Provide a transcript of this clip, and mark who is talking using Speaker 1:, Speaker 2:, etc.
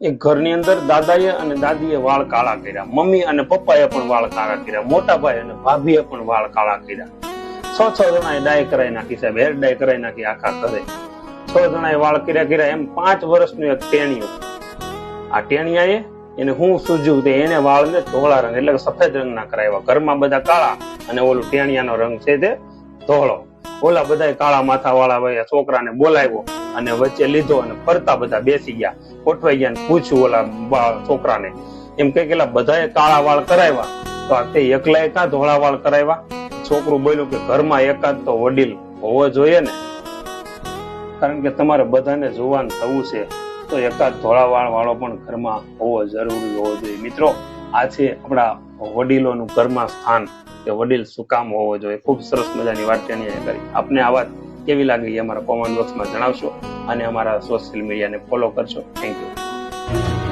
Speaker 1: એ ઘરની અંદર દાદાએ અને દાદીએ વાળ કાળા કર્યા. મમ્મી અને પપ્પાએ પણ વાળ કાળા કર્યા. મોટા અને ભાભીએ પણ વાળ કાળા કર્યા. છ છ જણાએ ડાય કરાવી નાખી સાહેબ. હેર ડાય કરાવી નાખી આખા ઘરે. છ જણાએ વાળ કર્યા કર્યા. એમ પાંચ વર્ષનું એક ટેણિયું. આ ટેણિયાએ એને હું સૂજ્યું તે એને વાળને ધોળા રંગ, એટલે સફેદ રંગના કરાવ્યા. ઘરમાં બધા કાળા અને ઓલું ટેણિયાનો રંગ છે તે ધોળો. ઓલા બધા કાળા માથા વાળા ભાઈ છોકરાને બોલાવ્યો અને વચ્ચે લીધો અને ફરતા બધા બેસી ગયા. ગોઠવાઈ ગયા પૂછ્યું ઓલા છોકરાને, એમ કે કેલા બધાએ કાળા વાળ કરાવ્યા? તો આ તે એકલાએ કાં ધોળા વાળ કરાવ્યા? છોકરું બોલ્યું કે ઘરમાં એકાદ તો વડીલ હોવો જોઈએ ને. કારણ કે તમારે બધાને જોવાન થવું છે, તો એકાદ ધોળા વાળ વાળો પણ ઘરમાં હોવો જરૂરી હોવો જોઈએ. મિત્રો આ છે આપણા વડીલોનું ઘરમાં સ્થાન કે વડીલ શું કામ હોવો જોઈએ. ખૂબ સરસ મજાની વાત તેની કરી. આપને આ વાત કેવી લાગી અમારા કોમેન્ટ બોક્સમાં જણાવશો અને અમારા સોશિયલ મીડિયાને ફોલો કરશો. Thank you